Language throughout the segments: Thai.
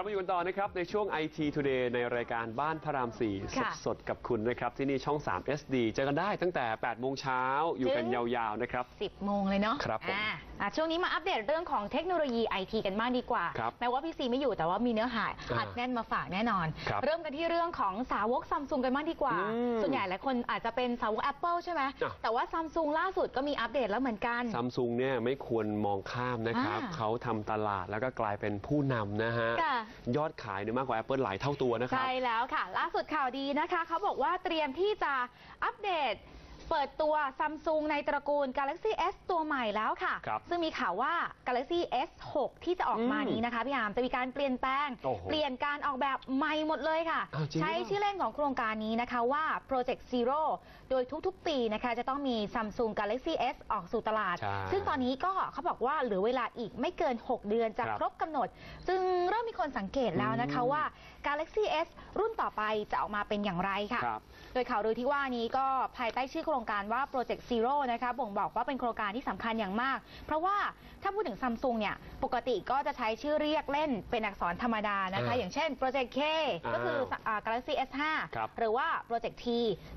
ครับมาอยู่กันต่อนะครับในช่วง IT Today ในรายการบ้านพระราม4ค่ะสดๆกับคุณนะครับที่นี่ช่อง 3 SD เจอกันได้ตั้งแต่8โมงเช้าอยู่กันถึงยาวๆนะครับ 10 โมงเลยเนาะครับผม อ่า อะช่วงนี้มาอัปเดตเรื่องของเทคโนโลยีไอทีกันบ้างดีกว่า ครับแม้ว่าพี่ซีไม่อยู่แต่ว่ามีเนื้อหาอ่าอัดแน่นมาฝากแน่นอน ครับเริ่มกันที่เรื่องของสาวกซัมซุงกันบ้างดีกว่า อืมส่วนใหญ่หลายคนอาจจะเป็นสาวก Apple ใช่ไหมอะ แต่ว่าซัมซุงล่าสุดก็มีอัปเดตแล้วเหมือนกัน ซัมซุงเนี่ยไม่ควรมองข้ามนะครับ อ่าเขาทำตลาดแล้วก็กลายเป็นผู้นำนะฮะ ค่ะ ยอดขายเนี่ยมากกว่า Apple หลายเท่าตัวนะครับ ใช่แล้วค่ะ ล่าสุดข่าวดีนะคะ เขาบอกว่าเตรียมที่จะอัปเดต เปิดตัวซัมซุงในตระกูล Galaxy S ตัวใหม่แล้วค่ะ ครับซึ่งมีข่าวว่า Galaxy S6 ที่จะออกมาอืมนี้นะคะพี่อามจะมีการเปลี่ยนแปลง โอ้โหเปลี่ยนการออกแบบใหม่หมดเลยค่ะ อ้าวจริงใช้เหรอชื่อเล่นของโครงการนี้นะคะว่า Project Zero โดยทุกๆ ปีนะคะจะต้องมี Samsung Galaxy S ออกสู่ตลาด ใช่ซึ่งตอนนี้ก็เขาบอกว่าเหลือเวลาอีกไม่เกิน 6 เดือนจะครับครบกำหนด ซึ่งเริ่มมีคนสังเกตแล้วนะคะอืม ว่า Galaxy S รุ่นต่อไปจะออกมาเป็นอย่างไรค่ะ ครับ โดยข่าวลือที่ว่านี้ก็ภายใต้ชื่อโครงการว่า Project Zero นะคะบ่งบอกว่าเป็นโครงการที่สำคัญอย่างมาก เพราะว่าถ้าพูดถึงซัมซุงเนี่ยปกติก็จะใช้ชื่อเรียกเล่นเป็นอักษรธรรมดานะคะอ่าอย่างเช่น Project K ก็คืออ่า Galaxy S5 ครับหรือว่า Project T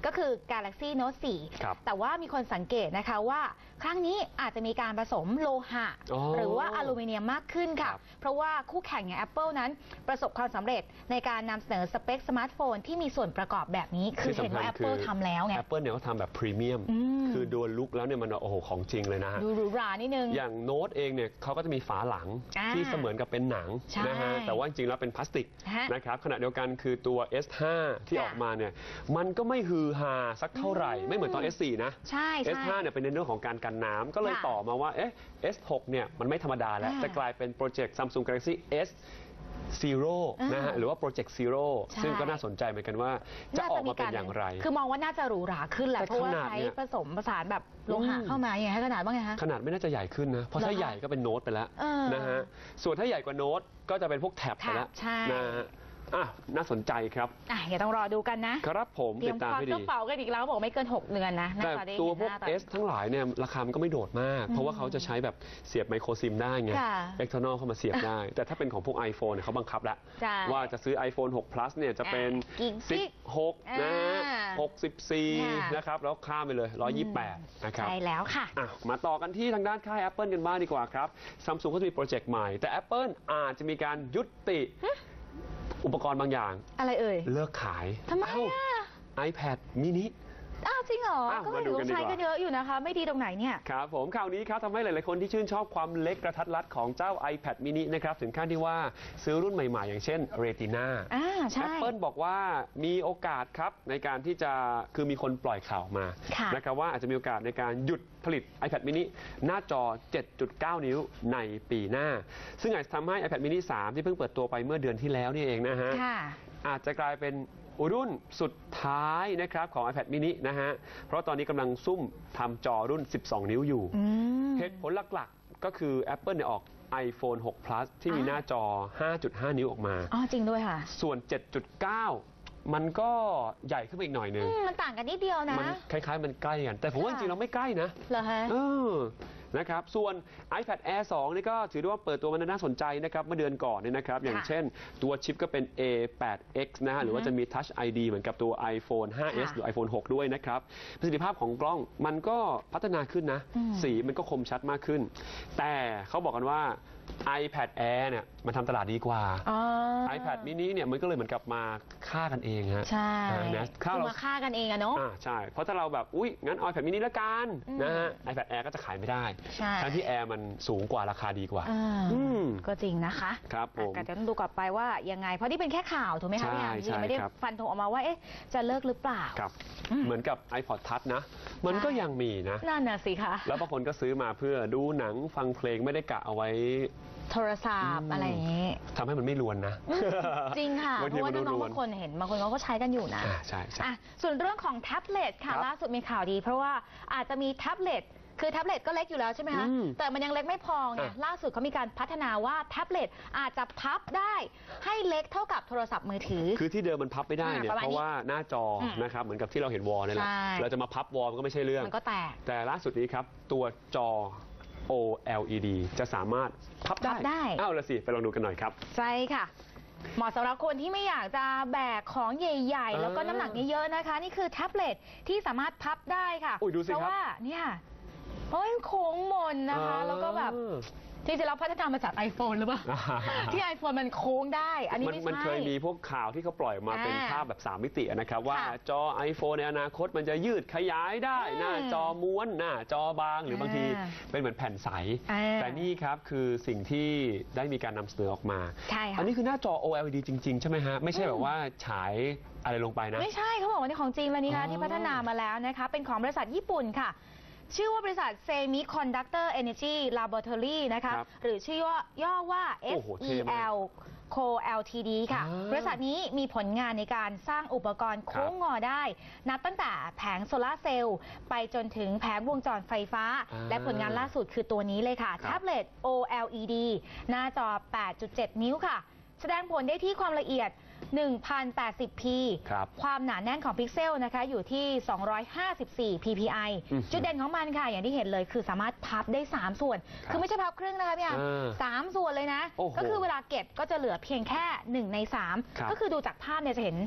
ก็คือ Galaxy Note 4ครับแต่ว่ามีคนสังเกตนะคะว่า ครั้งนี้อาจจะมีการผสมโลหะ อ๋อหรือว่าอลูมิเนียมมากขึ้นค่ะ ครับเพราะว่าคู่แข่งอย่าง Apple นั้นประสบความสำเร็จในการนำเสนอสเปคสมาร์ทโฟนที่มีส่วนประกอบแบบนี้ คือเห็นว่า Apple ทำแล้วไง Apple เนี่ยเขาทำแบบพรีเมียม อืม คือดูลุกแล้วเนี่ยมันโอ้โหของจริงเลยนะฮะ ดูหรูหรานิดนึง อย่างโน้ตเองเนี่ยเขาก็จะมีฝาหลังอ่าที่เสมือนกับเป็นหนังใช่นะฮะแต่ว่าจริงๆแล้วเป็นพลาสติกฮะนะครับขณะเดียวกันคือตัว S5 ที่ค่ะออกมาเนี่ยมันก็ไม่ฮือฮาสักเท่าไหร่อืมไม่เหมือนตอน S4 นะ ใช่ใช่ S5 เนี่ยเป็นในเรื่องของการกันน้ำก็เลยค่ะต่อมาว่าเอ๊ะ S6 เนี่ยมันไม่ธรรมดาแล้ว อ่าจะกลายเป็นโปรเจกต์ Samsung Galaxy S Zero อ่านนะฮะหรือว่า Project Zero ใช่ ซึ่งก็น่าสนใจเหมือนกันว่าจะออกมาเป็นอย่างไร คือมองว่าน่าจะหรูหราขึ้นแหละ แต่เพราะว่าขนาดใช้เนี่ยผสมผสานแบบโลหะอืม เข้ามาอย่างไรขนาดบ้างไงฮะขนาดไม่น่าจะใหญ่ขึ้นนะ เพราะถ้าเหรอคะใหญ่ก็เป็นโน้ตไปแล้วเออนะฮะ ส่วนถ้าใหญ่กว่าโน้ตก็จะเป็นพวกแท็บไปแล้วแท็บใช่ นะฮะ อะน่าสนใจครับอะเดี๋ยวต้องรอดูกันนะครับผมเตรีติยมดตามควักให้กดี ระเป๋ากันอีกแล้วบอกไม่เกิน 6 เดือนนะน่าแต่จะได้ตัวเห็นพวก หน้าตอน S ทั้งหลายเนี่ยราคามันก็ไม่โดดมาก เพราะว่าเขาจะใช้แบบเสียบไมโครซิมได้ไง ค่ะเอ็กเทอร์นอลเข้ามาเสียบได้ แต่ถ้าเป็นของพวก iPhone เนี่ยเขาบังคับแล้วใช่ว่าจะซื้อ iPhone 6 plus เนี่ยจะเป็น อะกี่กิก16 นะฮะอ่า64 นะครับ แล้วข้ามไปเลย 128 นะครับ ใช่แล้วค่ะ อะมาต่อกันที่ทางด้านค่าย Apple กันบ้างดีกว่าครับซัมซุงก็จะมีโปรเจกต์ใหม่ แต่ Apple อาจจะมีการยุติ อุปกรณ์บางอย่าง อะไรเอ่ย เลิกขายทำไมเอ้าอะ iPad mini อ้าว จริงเหรออ้าวก็มาดูเห็นกันเขาใช้ดีกว่ากันเยอะอยู่นะคะ ไม่ดีตรงไหนเนี่ย ครับผมข่าวนี้ครับทำให้หลาย ๆ คนที่ชื่นชอบความเล็กกระทัดรัดของเจ้า iPad mini นะครับถึงขั้นที่ว่าซื้อรุ่นใหม่ ๆ อย่างเช่น Retina อ่าใช่ Apple บอกว่ามีโอกาสครับในการที่จะคือมีคนปล่อยข่าวมาค่ะนะครับว่าอาจจะมีโอกาสในการหยุดผลิต iPad mini หน้าจอ 7.9 นิ้วในปีหน้า ซึ่งอาจจะทำให้ iPad mini 3 ที่เพิ่งเปิดตัวไปเมื่อเดือนที่แล้วนี่เองนะฮะ ค่ะ อาจจะกลายเป็นรุ่นสุดท้ายนะครับของ iPad mini นะฮะ เพราะตอนนี้กำลังซุ่มทำจอรุ่น 12 นิ้วอยู่อืมเหตุผลหลักๆ ก็คือ Apple เนี่ยออก iPhone 6 Plus ที่มีอ่าหน้าจอ 5.5 นิ้วออกมา อ๋อ จริงด้วยค่ะ ส่วน 7.9 มันก็ใหญ่ขึ้นไปอีกหน่อยหนึงอืมมันต่างกันนิดเดียวนะ มันคล้ายๆ มันใกล้กัน แต่ผมว่าจค่ะริงๆเราไม่ใกล้นะ เหรอฮะเออ นะครับ ส่วน iPad Air 2 นี่ก็ถือได้ว่าเปิดตัวมันน่าสนใจนะครับเมื่อเดือนก่อนเนี่ยนะครับ อย่างค่ะเช่นตัวชิปก็เป็น A8X นะฮะหรือว่าจะมี Touch ID เหมือนกับตัว iPhone 5s ค่ะหรือ iPhone 6 ด้วยนะครับ ประสิทธิภาพของกล้องมันก็พัฒนาขึ้นนะอืมสีมันก็คมชัดมากขึ้น แต่เขาบอกกันว่า iPad Air เนี่ยมันทำตลาดดีกว่าอ๋อ iPad mini เนี่ยมันก็เลยเหมือนกับมาฆ่ากันเองฮะใช่อ่านะถ้าคือเรามาฆ่ากันเองอะเนาะอ่าใช่ เพราะถ้าเราแบบ อุ๊ย งั้นเอา iPad mini ละกันอืมนะฮะ iPad Air ก็จะขายไม่ได้ใช่ ทั้งที่ Air มันสูงกว่าราคาดีกว่า อ่าอืมก็จริงนะคะครับผมอะก็จะต้องดูกลับไปว่ายังไง เพราะนี่เป็นแค่ข่าวถูกไหมคะใช่พี่อ่านใช่ยังไม่ได้ครับ ฟันธงออกมาว่าเอ๊ะจะเลิกหรือเปล่า ครับ อืม เหมือนกับ iPod Touch นะ มันก็ใช่ยังมีนะ นั่นน่ะสิคะแล้วบางคนก็ซื้อมาเพื่อดูหนังฟังเพลงไม่ได้กะเอาไว้ โทรศัพอืท์มอะไรอย่างนี้ ทำให้มันไม่รวนนะ จริงค่ะ บางเพทีราะว่ามันน้องรๆวนบางคนเห็นบางคนเขาก็ใช้กันอยู่นะอ่าใช่ใช่อะส่วนเรื่องของแท็บเล็ตค่ะ ครับล่าสุดมีข่าวดี เพราะว่าอาจจะมีแท็บเล็ต คือแท็บเล็ตก็เล็กอยู่แล้วใช่ไหมคะ อืมแต่มันยังเล็กไม่พอไงอะล่าสุดเขามีการพัฒนาว่าแท็บเล็ตอาจจะพับได้ให้เล็กเท่ากับโทรศัพท์มือถือ คือที่เดิมมันพับไม่ได้เนี่ยอ่าประมาณเพราะว่าหน้าจออมนะครับเหมือนกับที่เราเห็นวอลนี่แหละใช่ เราจะมาพับวอลมันก็ไม่ใช่เรื่อง มันก็แตก แต่ล่าสุดนี้ครับ ตัวจอ OLED จะสามารถพับได้พับได้เอ้าละสิไปลองดูกันหน่อยครับ ใช่ค่ะ เหมาะสำหรับคนที่ไม่อยากจะแบกของใหญ่เออๆแล้วก็น้ำหนักเยอะๆนะคะ นี่คือแท็บเล็ตที่สามารถพับได้ค่ะ อุ้ยดูสิเพราะครับว่าเนี่ย เพราะว่ามันโค้งมนนะคะ แล้วก็แบบเออจริงๆเราพัฒนามาจาก iPhone หรือเปล่า ที่ iPhone มันโค้งได้ อันนี้มันไม่มันใช่ เคยมีพวกข่าวที่เขาปล่อยมาอ่าเป็นภาพแบบ 3 มิตินะครับ ว่าค่ะจอ iPhone ในอนาคตมันจะยืดขยายได้ อืมหน้าจอม้วนหน้าจอบาง หรือบางทีอ่าเป็นเหมือนแผ่นใส อ่าแต่นี่ครับคือสิ่งที่ได้มีการนำเสนอออกมา ใช่ค่ะ อันนี้คือหน้าจอ OLED จริง ๆ ใช่ไหมฮะ ไม่ใช่แบบว่าฉายอะไรลงไปนะ ไม่ใช่เขาบอกว่านี่ของจริงแล้วนี่อ๋คะอที่พัฒนามาแล้วนะคะ เป็นของบริษัทญี่ปุ่นค่ะ ชื่อว่าบริษัท Semiconductor Energy Laboratory นะคะครับหรือชื่อย่อย่อว่า โอ้โหเท่มาก SEL Co Ltd ค่ะ อ่าบริษัทนี้มีผลงานในการสร้างอุปกรณ์โค้งงอได้ นับตั้งแต่แผงโซลาร์เซลล์ไปจนถึงแผงวงจรไฟฟ้า อ่าและผลงานล่าสุดคือตัวนี้เลยค่ะ ครับ แท็บเล็ต OLED หน้าจอ 8.7 นิ้วค่ะ แสดงผลได้ที่ความละเอียด 1080p ครับความหนาแน่นของพิกเซลนะคะอยู่ที่ 254 ppi อือหือจุดเด่นของมันค่ะ อย่างที่เห็นเลยคือสามารถพับได้ 3 ส่วนครับคือไม่ใช่พับครึ่งนะคะพี่อาร์มเออสามส่วนเลยนะ โอ้โหก็คือเวลาเก็บก็จะเหลือเพียงแค่ 1 ใน ครับ3 ก็คือดูจากภาพเนี่ยจะเห็น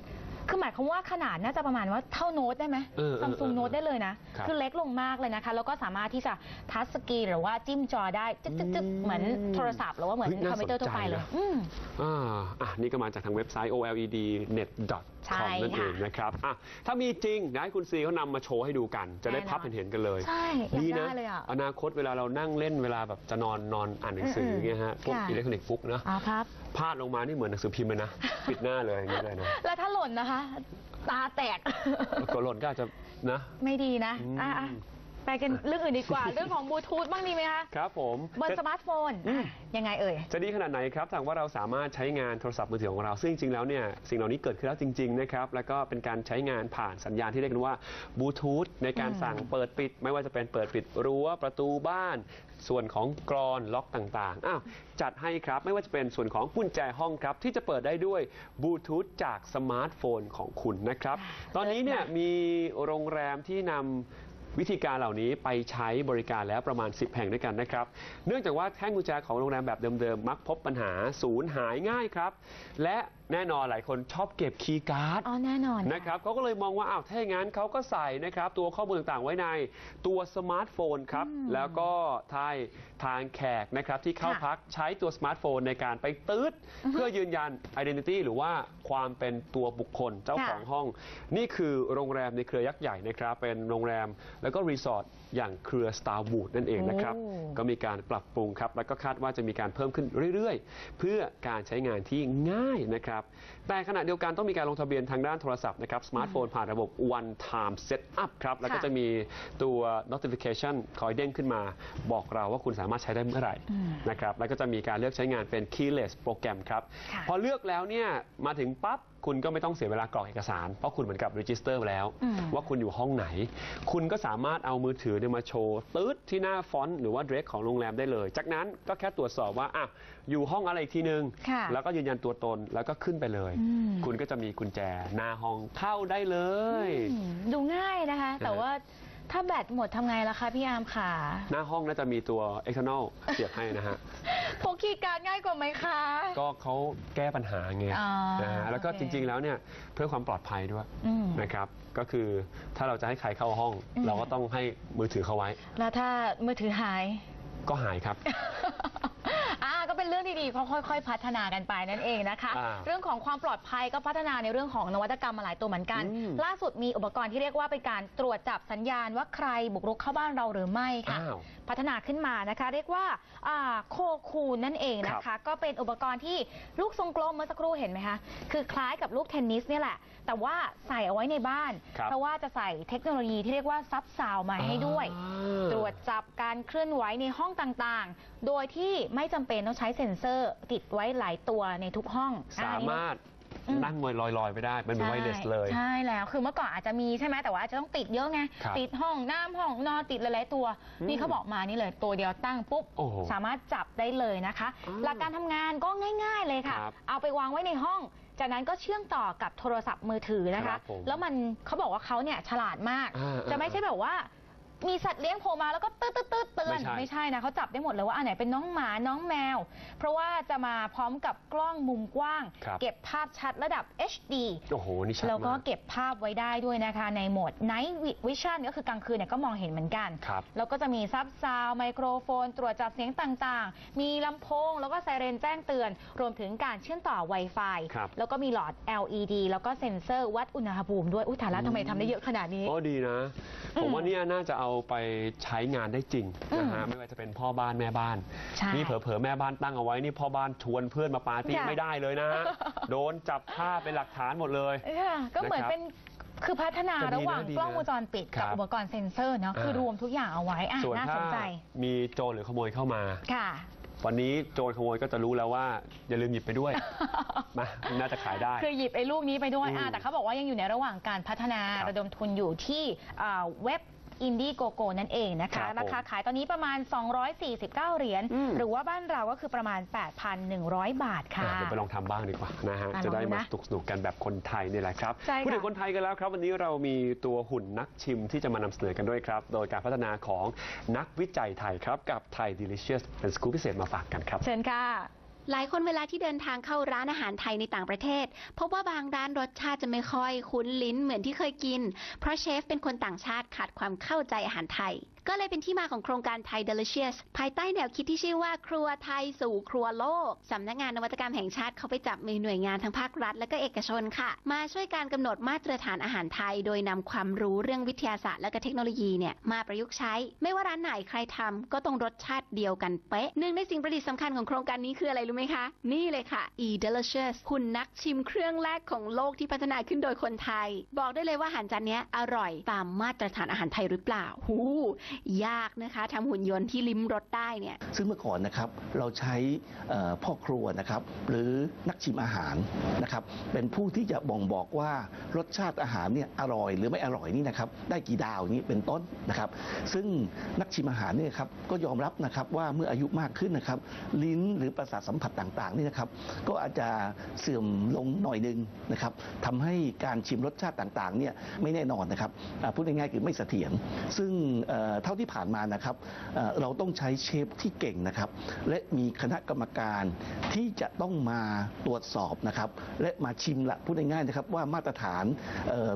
คือหมายความว่าขนาดน่าจะประมาณว่าเท่าโน้ตได้ไหมเออเออซัมซุงเออโน้ตได้เลยนะ ครับคือเล็กลงมากเลยนะคะ แล้วก็สามารถที่จะทัชสกรีนหรือว่าจิ้มจอได้จึ๊กจึ๊กจึ๊กอืมเหมือนโทรศัพท์หรือว่าเหมือนเฮ้ยน่าคอมพิวเตอร์ทั่วไปเลย สนใจนะ อืม อ่าอะนี่ก็มาจากทางเว็บไซต์ olednet.com ใช่นั่นเองค่ะนะครับอะถ้ามีจริงนะให้คุณซีเขานำมาโชว์ให้ดูกัน จะได้แน่นอน พับเห็นๆกันเลยใช่อยากดีนะได้เลยอะ อนาคตเวลาเรานั่งเล่นเวลาแบบจะนอนนอนอ่านหนังสือมๆอย่างเงี้ยฮะพวกค่ะ อิเล็กทรอนิกส์ปุ๊กนะอ๋อครับ พลาดลงมานี่เหมือนหนังสือพิมพ์เลยนะ ปิดหน้าเลยอย่างเงี้ยเลยนะแล้วถ้าหล่นนะคะ ตาแตกแล้วก็หล่นก็อาจจะนะ ไม่ดีนะอืมอะอะ ไปกันเรื่องอื่นดีกว่า เรื่องของบลูทูธบ้างดีไหมคะครับผมบนจะสมาร์ทโฟนอืมอะยังไงเอ่ย จะดีขนาดไหนครับถ้าหากว่าเราสามารถใช้งานโทรศัพท์มือถือของเรา ซึ่งจริงๆแล้วเนี่ยสิ่งเหล่านี้เกิดขึ้นแล้วจริงๆนะครับแล้วก็เป็นการใช้งานผ่านสัญญาณที่เรียกกันว่าบลูทูธในการอืมสั่งเปิดปิด ไม่ว่าจะเป็นเปิดปิดรั้วประตูบ้าน ส่วนของกรอนล็อกต่างๆอ้าวจัดให้ครับไม่ว่าจะเป็นส่วนของกุญแจห้องครับที่จะเปิดได้ด้วยบลูทูธจากสมาร์ทโฟนของคุณนะครับตอนนี้เนี่ยมีโรงแรมที่นำ วิธีการเหล่านี้ไปใช้บริการแล้วประมาณ 10 แห่งด้วยกันนะครับ เนื่องจากว่าแท่งกุญแจของโรงแรมแบบเดิมๆ มักพบปัญหาสูญหายง่ายครับ และแน่นอนหลายคนชอบเก็บคีย์การ์ดอ๋อแน่นอนนะครับเขาก็เลยมองว่าอ้าวถ้าอย่างนั้นเขาก็ใส่นะครับ ตัวข้อมูลต่างๆไว้ในตัวสมาร์ทโฟนครับอืมแล้วก็ทายทางแขกนะครับที่เข้าค่ะพักใช้ตัวสมาร์ทโฟนในการไปตืดเพื่อยืนยัน identity หรือว่าความเป็นตัวบุคคลเจ้าค่ะของห้อง นี่คือโรงแรมในเครือยักษ์ใหญ่นะครับ เป็นโรงแรมแล้วก็รีสอร์ทอย่างเครือ Starwood นั่นเองนะครับโอ้ก็มีการปรับปรุงครับ แล้วก็คาดว่าจะมีการเพิ่มขึ้นเรื่อยๆ เพื่อการใช้งานที่ง่ายนะครับ แต่ขณะเดียวกันต้องมีการลงทะเบียนทางด้านโทรศัพท์นะครับ สมาร์ทโฟนผ่านระบบ one time setup ครับ แล้วก็ค่ะจะมีตัว notification คอยเด้งขึ้นมา บอกเราว่าคุณสามารถใช้ได้เมื่อไหร่อืมนะครับ แล้วก็จะมีการเลือกใช้งานเป็น keyless โปรแกรมครับค่ะพอเลือกแล้วเนี่ยมาถึงปั๊บคุณก็ไม่ต้องเสียเวลากรอกเอกสาร เพราะคุณเหมือนกับ register แล้ว อืม ว่าคุณอยู่ห้องไหน คุณก็สามารถเอามือถือเนี่ยมาโชว์ตืดที่หน้าฟอนต์หรือว่าเดรสของโรงแรมได้เลย จากนั้นก็แค่ตรวจสอบว่าอะอยู่ห้องอะไรอีกทีนึง ค่ะแล้วก็ยืนยันตัวตนแล้วก็ขึ้นไปเลย อืม คุณก็จะมีกุญแจหน้าห้องเข้าได้เลย อืมดูง่ายนะคะ แต่ว่า ถ้าแบตหมดทำไงล่ะคะพี่อาร์มค่ะหน้าห้องน่าจะมีตัว external เสียบให้นะฮะ พกคีย์การ์ดง่ายกว่าไหมคะ ก็เขาแก้ปัญหาไงอ๋อนะฮะแล้วก็โอเคจริง ๆ แล้วเนี่ยเพื่อความปลอดภัยด้วยอืม นะครับ ก็คือถ้าเราจะให้ใครเข้าห้องอืมเราก็ต้องให้มือถือเขาไว้ แล้วถ้ามือถือหาย ก็หายครับอ่าก็ เป็นเรื่องดีๆเขาค่อย ๆ พัฒนากันไปนั่นเองนะคะ อ่าเรื่องของความปลอดภัยก็พัฒนาในเรื่องของนวัตกรรมมาหลายตัวเหมือนกัน อืมล่าสุดมีอุปกรณ์ที่เรียกว่าเป็นการตรวจจับสัญญาณว่าใครบุกรุกเข้าบ้านเราหรือไม่ค่ะ อ้าวพัฒนาขึ้นมานะคะ เรียกว่าอ่าโคคูนนั่นเองนะครัคะ บก็เป็นอุปกรณ์ที่ลูกทรงกลมเมื่อสักครู่เห็นไหมคะคือคล้ายกับลูกเทนนิสเนี่ยแหละ แต่ว่าใส่เอาไว้ในบ้าน ครับเพราะว่าจะใส่เทคโนโลยีที่เรียกว่าซับซาวมาให้ด้วย อ่า ตรวจ จับการเคลื่อนไหวในห้องต่างๆ โดยที่ไม่จำเป็นต้องใช้เซ็นเซอร์ติดไว้หลายตัวในทุกห้องสามารถอืมนั่งลอยๆไปได้เป็นไวเลสเลย ใช่แล้วคือเมื่อก่อนอาจจะมีใช่ไหมแต่ว่าอาจจะต้องติดเยอะไงครับติดห้องน้ำห้องนอนติดหลายๆตัว อืมนี่เขาบอกมานี่เลยตัวเดียวตั้งปุ๊บโอ้โหสามารถจับได้เลยนะคะอ่าหลักการทำงานก็ง่าย ๆเลยค่ะ ครับเอาไปวางไว้ในห้อง จากนั้นก็เชื่อมต่อกับโทรศัพท์มือถือนะครัคะ บผมแล้วมันเขาบอกว่าเขาเนี่ยฉลาดมาก อ่าจะไม่ใช่แบบว่า มีสัตว์เลี้ยงโผล่มาแล้วก็ตืดตืดตืดเตือนไม่ใช่ ไม่ใช่นะเขาจับได้หมดเลยว่าอันไหนเป็นน้องหมาน้องแมว เพราะว่าจะมาพร้อมกับกล้องมุมกว้าง ครับ เก็บภาพชัดระดับ HD โอ้โห นี่ชัดแล้วก็มาก เก็บภาพไว้ได้ด้วยนะคะ ในโหมด Night Vision ก็คือกลางคืนเนี่ยก็มองเห็นเหมือนกัน ครับ แล้วก็จะมีซับซาวไมโครโฟน ตรวจจับเสียงต่างๆ มีลำโพง แล้วก็ไซเรนแจ้งเตือน รวมถึงการเชื่อมต่อ Wi-Fi ครับแล้วก็มีหลอด LED แล้วก็เซ็นเซอร์วัดอุณหภูมิด้วย อุ้ยถ่ายแล้วทำไมทำได้เยอะขนาดนี้โอ้ดีนะ ผมว่าเนี่ยน่าจะเอาไปใช้งานได้จริงนะฮะอืมไม่ว่าจะเป็นพ่อบ้านแม่บ้าน ใช่นี่เผลอๆแม่บ้านตั้งเอาไว้นี่พ่อบ้านชวนเพื่อนมาปาร์ตี้ค่ะ ไม่ได้เลยนะฮะโดนจับภาพเป็นหลักฐานหมดเลยเออก็เหมือนนะครับเป็นคือพัฒนาก็ดีนะระหว่างดีนะกล้องวงจรปิดครักับบอุปกรณ์เซ็นเซอร์เนาะอ่า คือรวมทุกอย่างเอาไว้อะส่วนน่าถ้าสนใจมีโจรหรือขโมยเข้ามา ค่ะ วันนี้โจรขโมยก็จะรู้แล้วว่า อย่าลืมหยิบไปด้วย มาน่าจะขายได้ คือหยิบไอ้ลูกนี้ไปด้วยอืมอะแต่เขาบอกว่ายังอยู่ในระหว่างการพัฒนาครับระดมทุนอยู่ที่อ่าเว็บ อินดี้โกโกนั่นเองนะครัคะบผมราคาขายตอนนี้ประมาณ 249 เหรียญอืม หรือว่าบ้านเราก็คือประมาณ 8,100 บาทค่ะอะเดี๋ยวไปลองทำบ้างดีกว่านะฮะ อะจะได้ลองดูมานะสนุกๆกันแบบคนไทยนี่แหละครับ ใช่ค่ะ พูดถึงคนไทยกันแล้วครับ วันนี้เรามีตัวหุ่นนักชิมที่จะมานำเสนอกันด้วยครับ โดยการพัฒนาของนักวิจัยไทยครับ กับไทย Delicious เป็นสกู๊ปพิเศษมาฝากกันครับ เชิญค่ะ หลายคนเวลาที่เดินทางเข้าร้านอาหารไทยในต่างประเทศพบว่าบางร้านรสชาติจะไม่ค่อยคุ้นลิ้นเหมือนที่เคยกิน เพราะเชฟเป็นคนต่างชาติขาดความเข้าใจอาหารไทย ก็เลยเป็นที่มาของโครงการไทย Delicious ภายใต้แนวคิดที่ชื่อว่าครัวไทยสู่ครัวโลกสำนักงานนวัตกรรมแห่งชาติเขาไปจับมือหน่วยงานทั้งภาครัฐ และก็เอกชนค่ะ มาช่วยการกำหนดมาตรฐานอาหารไทย โดยนำความรู้เรื่องวิทยาศาสตร์และก็เทคโนโลยีเนี่ยมาประยุกต์ใช้ ไม่ว่าร้านไหนใครทำก็ต้องรสชาติเดียวกันเป๊ะหนึ่งในสิ่งประดิษฐ์สำคัญของโครงการนี้คืออะไรรู้ไหมคะ นี่เลยค่ะ e delicious หุ่นนักชิมเครื่องแรกของโลกที่พัฒนาขึ้นโดยคนไทย บอกได้เลยว่าอาหารจานนี้อร่อยตามมาตรฐานอาหารไทยหรือเปล่าหูยากนะคะทำหุ่นยนต์ที่ลิ้มรสได้เนี่ย ซึ่งเมื่อก่อนนะครับเราใช้พ่อครัวนะครับหรือนักชิมอาหารนะครับเป็นผู้ที่จะบ่งบอกว่ารสชาติอาหารเนี่ยอร่อยหรือไม่อร่อยนี่นะครับได้กี่ดาวนี้เป็นต้นนะครับ ซึ่งนักชิมอาหารเนี่ยครับก็ยอมรับนะครับว่าเมื่ออายุมากขึ้นนะครับ ลิ้นหรือประสาทสัมผัสต่างๆนี่นะครับ ก็อาจจะเสื่อมลงหน่อยหนึงนะครับทำให้การชิมรสชาติต่างๆเนี่ยไม่แน่นอนนะครับพูดง่ายๆคือไม่เสถียรซึ่งเท่าที่ผ่านมานะครับเราต้องใช้เชฟที่เก่งนะครับ และมีคณะกรรมการที่จะต้องมาตรวจสอบนะครับ และมาชิมละพูดง่ายๆนะครับว่ามาตรฐาน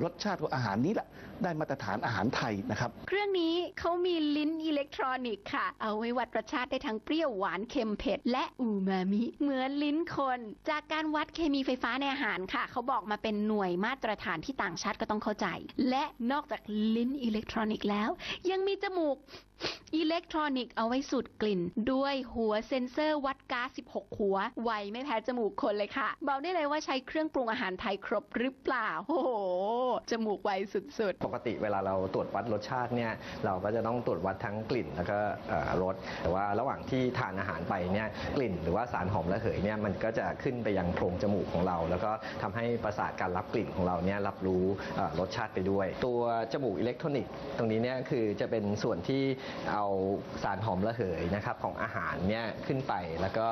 รสชาติของอาหารนี้แหละ ได้มาตรฐานอาหารไทยนะครับ เครื่องนี้เขามีลิ้นอิเล็กทรอนิกส์ค่ะ เอาไว้วัดรสชาติได้ทั้งเปรี้ยวหวานเค็มเผ็ดและอูมามิ เหมือนลิ้นคน จากการวัดเคมีไฟฟ้าในอาหารค่ะ เขาบอกมาเป็นหน่วยมาตรฐานที่ต่างชาติก็ต้องเข้าใจ และนอกจากลิ้นอิเล็กทรอนิกส์แล้ว ยังมีจมูก อิเล็กทรอนิกส์เอาไว้สูดกลิ่น ด้วยหัวเซ็นเซอร์วัดก๊าซ 16 หัว ไวไม่แพ้จมูกคนเลยค่ะ บอกได้เลยว่าใช้เครื่องปรุงอาหารไทยครบหรือเปล่า โอ้โห จมูกไวสุดๆ ปกติเวลาเราตรวจวัดรสชาติเนี่ย เราก็จะต้องตรวจวัดทั้งกลิ่นแล้วก็รส แต่ว่าระหว่างที่ทานอาหารไปเนี่ย กลิ่นหรือว่าสารหอมระเหยเนี่ย มันก็จะขึ้นไปยังโพรงจมูกของเรา แล้วก็ทำให้ประสาทการรับกลิ่นของเราเนี่ยรับรู้รสชาติไปด้วย ตัวจมูกอิเล็กทรอนิกส์ตรงนี้เนี่ยคือจะเป็นส่วนที่เอาสารหอมระเหยนะครับของอาหารเนี่ยขึ้นไปแล้วก็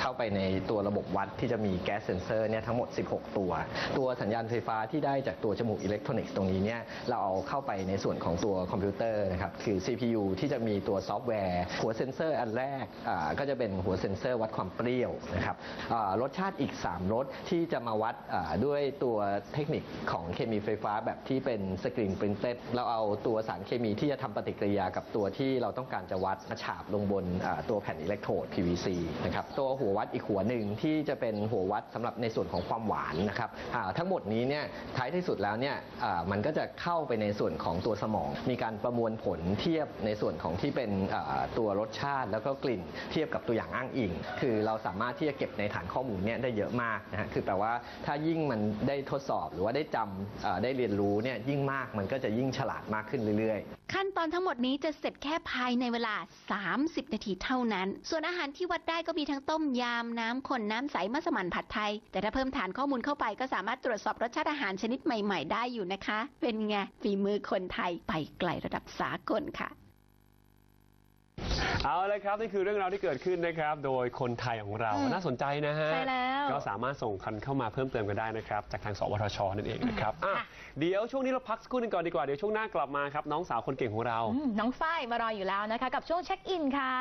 เข้าไปในตัวระบบวัดที่จะมีแก๊สเซนเซอร์เนี่ยทั้งหมด 16 ตัว ตัวสัญญาณไฟฟ้าที่ได้จากตัวจมูกอิเล็กทรอนิกส์ตรงนี้เนี่ยเราเอาเข้าไปในส่วนของตัวคอมพิวเตอร์นะครับคือ CPU ที่จะมีตัวซอฟต์แวร์ หัวเซนเซอร์อันแรกอ่าก็จะเป็นหัวเซนเซอร์วัดความเปรี้ยวนะครับอ่ารสชาติอีก 3รสที่จะมาวัดอ่าด้วยตัวเทคนิคของเคมีไฟฟ้าแบบที่เป็นสกรีนปรินเต็ดเราเอาตัวสารเคมีที่จะทำปฏิกิริยากับตัวที่เราต้องการจะวัดมาฉาบลงบนตัวแผ่นอิเล็กโทรด PVC นะครับตัวหัววัดอีกหัวหนึ่งที่จะเป็นหัววัดสำหรับในส่วนของความหวานนะครับทั้งหมดนี้เนี่ยท้ายที่สุดแล้วเนี่ยมันก็จะเข้าไปในส่วนของตัวสมอง มีการประมวลผลเทียบในส่วนของที่เป็นตัวรสชาติ แล้วก็กลิ่นเทียบกับตัวอย่างอ้างอิง คือเราสามารถที่จะเก็บในฐานข้อมูลเนี่ยได้เยอะมากนะฮะคือแปลว่าถ้ายิ่งมันได้ทดสอบหรือว่าได้จำอ่าได้เรียนรู้เนี่ยยิ่งมากมันก็จะยิ่งฉลาดมากขึ้นเรื่อยๆ ขั้นตอนทั้งหมดนี้จะเสร็จแค่ภายในเวลา 30 นาทีเท่านั้น ส่วนอาหารที่วัดได้ก็มีทั้งต้มยำน้ำข้นน้ำใสมัสมั่นผัดไทย แต่ถ้าเพิ่มฐานข้อมูลเข้าไปก็สามารถตรวจสอบรสชาติอาหารชนิดใหม่ ๆ ได้อยู่นะคะ เป็นไงฝีมือคนไทยไปไกลระดับสากลค่ะ เอาเลยครับนี่คือเรื่องราวที่เกิดขึ้นนะครับ โดยคนไทยของเราอืมน่าสนใจนะฮะใช่แล้วก็สามารถส่งคันเข้ามาเพิ่มเติมกันได้นะครับ จากทางสวทชนั่นเองนะครับอะค่ะ เดี๋ยวช่วงนี้เราพักสักครู่หนึงก่อนดีกว่าเดี๋ยวช่วงหน้ากลับมาครับน้องสาวคนเก่งของเรา อืมน้องฝ้ายมารออยู่แล้วนะคะ กับช่วงเช็คอินค่ะ